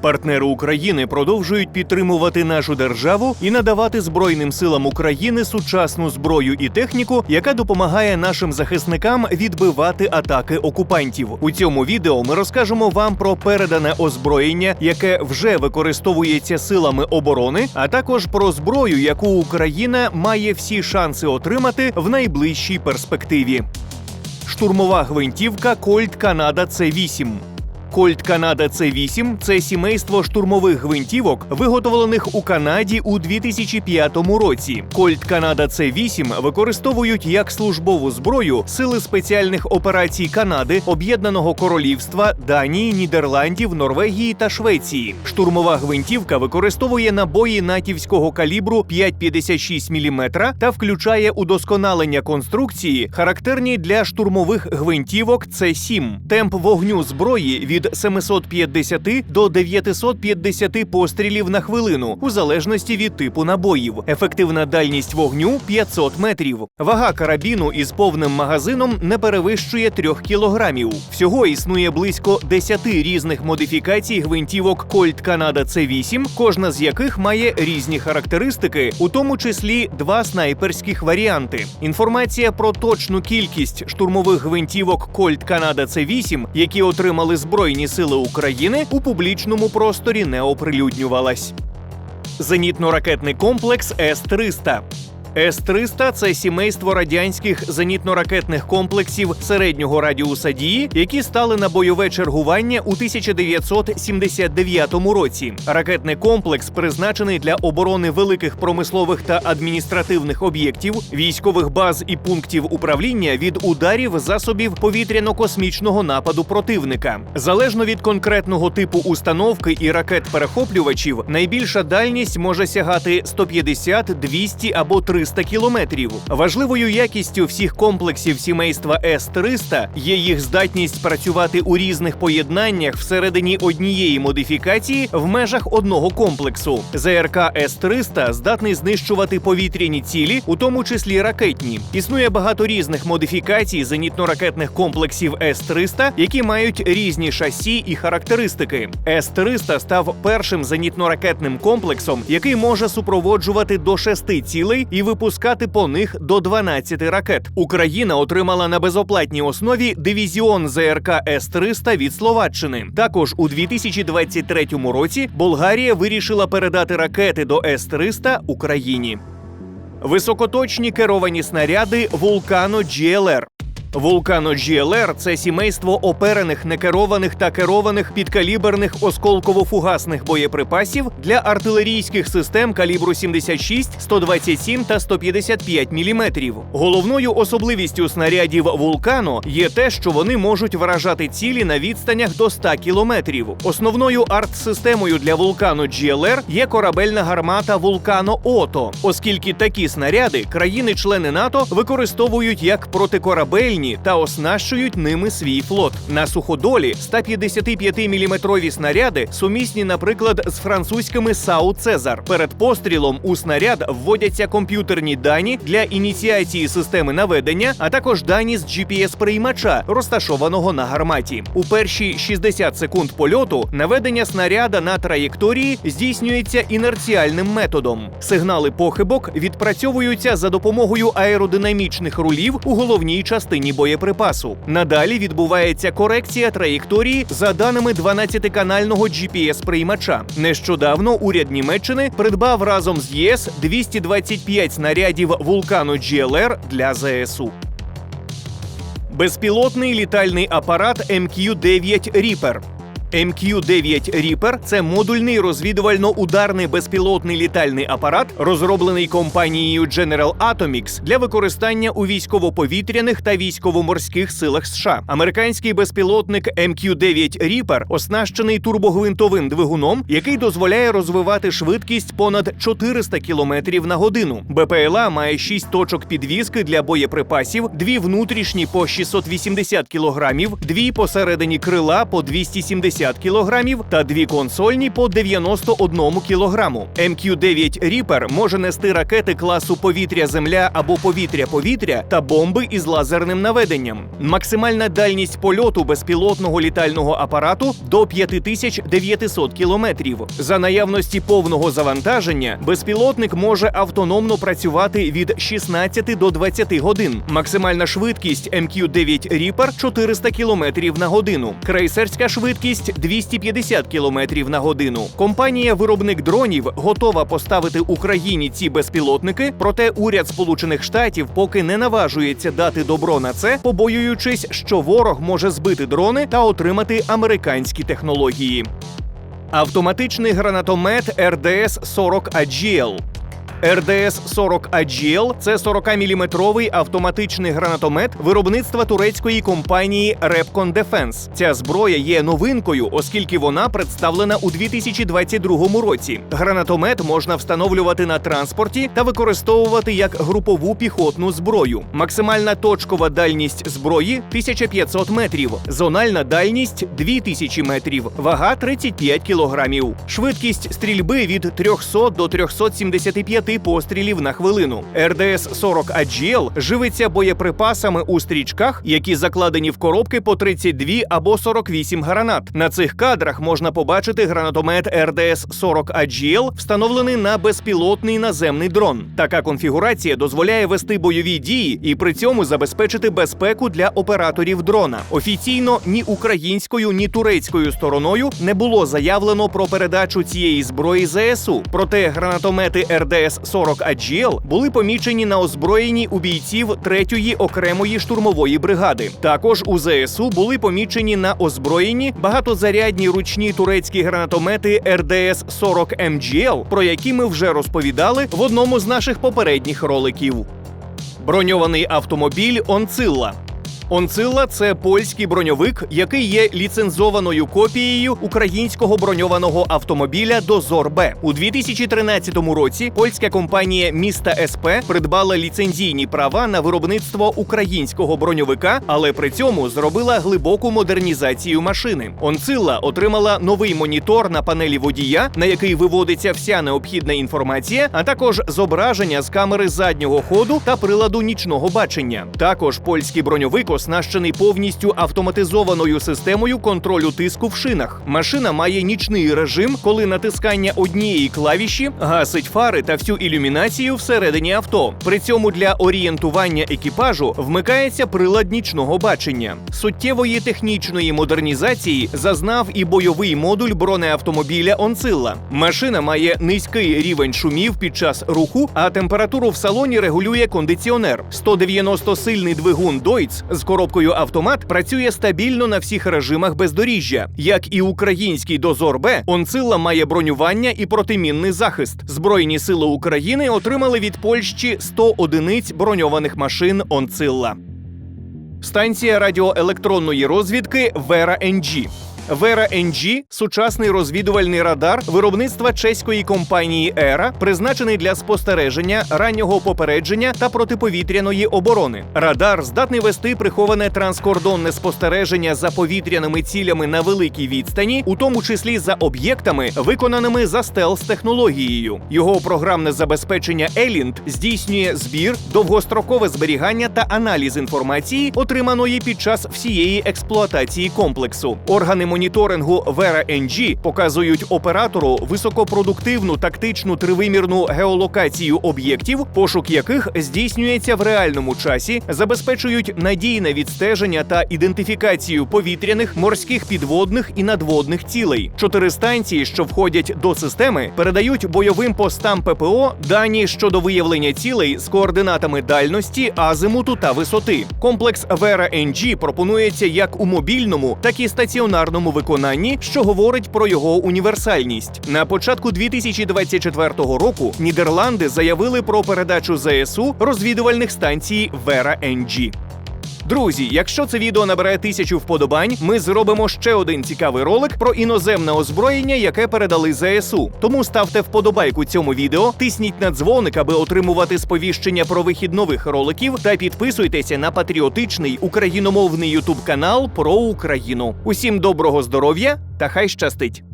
Партнери України продовжують підтримувати нашу державу і надавати Збройним силам України сучасну зброю і техніку, яка допомагає нашим захисникам відбивати атаки окупантів. У цьому відео ми розкажемо вам про передане озброєння, яке вже використовується силами оборони, а також про зброю, яку Україна має всі шанси отримати в найближчій перспективі. Штурмова гвинтівка Кольт Канада С8. Кольт Канада С8 це сімейство штурмових гвинтівок, виготовлених у Канаді у 2005 році. Кольт Канада С8 використовують як службову зброю сили спеціальних операцій Канади, Об'єднаного Королівства, Данії, Нідерландів, Норвегії та Швеції. Штурмова гвинтівка використовує набої натівського калібру 5,56 мм та включає удосконалення конструкції, характерні для штурмових гвинтівок С7. Темп вогню зброї від 750 до 950 пострілів на хвилину, у залежності від типу набоїв. Ефективна дальність вогню 500 метрів. Вага карабіну із повним магазином не перевищує 3 кілограмів. Всього існує близько 10 різних модифікацій гвинтівок Colt Canada C8, кожна з яких має різні характеристики, у тому числі два снайперських варіанти. Інформація про точну кількість штурмових гвинтівок Colt Canada C8, які отримали Збройні сили України, у публічному просторі не оприлюднювалась. Зенітно-ракетний комплекс С-300. С-300 – це сімейство радянських зенітно-ракетних комплексів середнього радіуса дії, які стали на бойове чергування у 1979 році. Ракетний комплекс призначений для оборони великих промислових та адміністративних об'єктів, військових баз і пунктів управління від ударів засобів повітряно-космічного нападу противника. Залежно від конкретного типу установки і ракет-перехоплювачів, найбільша дальність може сягати 150, 200 або 300 кілометрів. Важливою якістю всіх комплексів сімейства С-300 є їх здатність працювати у різних поєднаннях всередині однієї модифікації в межах одного комплексу. ЗРК С-300 здатний знищувати повітряні цілі, у тому числі ракетні. Існує багато різних модифікацій зенітно-ракетних комплексів С-300, які мають різні шасі і характеристики. С-300 став першим зенітно-ракетним комплексом, який може супроводжувати до шести цілей і випускати по них до 12 ракет. Україна отримала на безоплатній основі дивізіон ЗРК С-300 від Словаччини. Також у 2023 році Болгарія вирішила передати ракети до С-300 Україні. Високоточні керовані снаряди Вулкано GLR. Вулкано GLR – це сімейство оперених, некерованих та керованих підкаліберних осколково-фугасних боєприпасів для артилерійських систем калібру 76, 127 та 155 мм. Головною особливістю снарядів Вулкано є те, що вони можуть вражати цілі на відстанях до 100 кілометрів. Основною арт-системою для Вулкано GLR є корабельна гармата Вулкано Ото, оскільки такі снаряди країни-члени НАТО використовують як протикорабельні та оснащують ними свій флот. На суходолі 155-мм снаряди сумісні, наприклад, з французькими САУ Цезар. Перед пострілом у снаряд вводяться комп'ютерні дані для ініціації системи наведення, а також дані з GPS-приймача, розташованого на гарматі. У перші 60 секунд польоту наведення снаряда на траєкторії здійснюється інерціальним методом. Сигнали похибок відпрацьовуються за допомогою аеродинамічних рулів у головній частині боєприпасу. Надалі відбувається корекція траєкторії за даними 12-канального GPS-приймача. Нещодавно уряд Німеччини придбав разом з ЄС 225 снарядів вулкану GLR для ЗСУ. Безпілотний літальний апарат МК-9 Reaper. MQ-9 Reaper – це модульний розвідувально-ударний безпілотний літальний апарат, розроблений компанією General Atomics для використання у військово-повітряних та військово-морських силах США. Американський безпілотник MQ-9 Reaper оснащений турбогвинтовим двигуном, який дозволяє розвивати швидкість понад 400 км на годину. БПЛА має 6 точок підвізки для боєприпасів, дві внутрішні по 680 кг, дві посередині крила по 270 80 кг та дві консольні по 91 кг. МК-9 Reaper може нести ракети класу повітря-земля або повітря-повітря та бомби із лазерним наведенням. Максимальна дальність польоту безпілотного літального апарату до 5900 кілометрів. За наявності повного завантаження безпілотник може автономно працювати від 16 до 20 годин. Максимальна швидкість МК-9 Reaper – 400 км на годину. Крейсерська швидкість 250 км на годину. Компанія-виробник дронів готова поставити Україні ці безпілотники, проте уряд Сполучених Штатів поки не наважується дати добро на це, побоюючись, що ворог може збити дрони та отримати американські технології. Автоматичний гранатомет РДС 40 Agile РДС 40 Agile – це 40-мм автоматичний гранатомет виробництва турецької компанії Repcon Defense. Ця зброя є новинкою, оскільки вона представлена у 2022 році. Гранатомет можна встановлювати на транспорті та використовувати як групову піхотну зброю. Максимальна точкова дальність зброї 1500 метрів, зональна дальність 2000 метрів, вага 35 кілограмів. Швидкість стрільби від 300 до 375 пострілів на хвилину. РДС 40 Agile живиться боєприпасами у стрічках, які закладені в коробки по 32 або 48 гранат. На цих кадрах можна побачити гранатомет РДС 40 Agile, встановлений на безпілотний наземний дрон. Така конфігурація дозволяє вести бойові дії і при цьому забезпечити безпеку для операторів дрона. Офіційно ні українською, ні турецькою стороною не було заявлено про передачу цієї зброї ЗСУ. Проте гранатомети РДС 40 Agile були помічені на озброєнні у бійців 3-ї окремої штурмової бригади. Також у ЗСУ були помічені на озброєнні багатозарядні ручні турецькі гранатомети РДС 40 МГЛ, про які ми вже розповідали в одному з наших попередніх роликів. Броньований автомобіль Онцилла. Онцилла це польський броньовик, який є ліцензованою копією українського броньованого автомобіля Дозор Б. У 2013 році польська компанія Міста СП придбала ліцензійні права на виробництво українського броньовика, але при цьому зробила глибоку модернізацію машини. Онцилла отримала новий монітор на панелі водія, на який виводиться вся необхідна інформація, а також зображення з камери заднього ходу та приладу нічного бачення. Також польський броньовик оснащений повністю автоматизованою системою контролю тиску в шинах. Машина має нічний режим, коли натискання однієї клавіші гасить фари та всю ілюмінацію всередині авто. При цьому для орієнтування екіпажу вмикається прилад нічного бачення. Суттєвої технічної модернізації зазнав і бойовий модуль бронеавтомобіля Онцилла. Машина має низький рівень шумів під час руху, а температуру в салоні регулює кондиціонер. 190-сильний двигун Deutz з коробкою автомат працює стабільно на всіх режимах бездоріжжя. Як і український дозор Б, Онцилла має бронювання і протимінний захист. Збройні сили України отримали від Польщі 100 одиниць броньованих машин Онцилла. Станція радіоелектронної розвідки Вера НГ. Вера NG – сучасний розвідувальний радар виробництва чеської компанії Ера, призначений для спостереження, раннього попередження та протиповітряної оборони. Радар здатний вести приховане транскордонне спостереження за повітряними цілями на великій відстані, у тому числі за об'єктами, виконаними за стелс-технологією. Його програмне забезпечення Елінд здійснює збір, довгострокове зберігання та аналіз інформації, отриманої під час всієї експлуатації комплексу. Органи моніторингу Vera NG показують оператору високопродуктивну тактичну тривимірну геолокацію об'єктів, пошук яких здійснюється в реальному часі, забезпечують надійне відстеження та ідентифікацію повітряних, морських підводних і надводних цілей. Чотири станції, що входять до системи, передають бойовим постам ППО дані щодо виявлення цілей з координатами дальності, азимуту та висоти. Комплекс Vera NG пропонується як у мобільному, так і стаціонарному виконанні, що говорить про його універсальність. На початку 2024 року Нідерланди заявили про передачу ЗСУ розвідувальних станцій Вера NG. Друзі, якщо це відео набере тисячу вподобань, ми зробимо ще один цікавий ролик про іноземне озброєння, яке передали ЗСУ. Тому ставте вподобайку цьому відео, тисніть на дзвоник, аби отримувати сповіщення про вихід нових роликів, та підписуйтеся на патріотичний україномовний ютуб канал про Україну. Усім доброго здоров'я та хай щастить!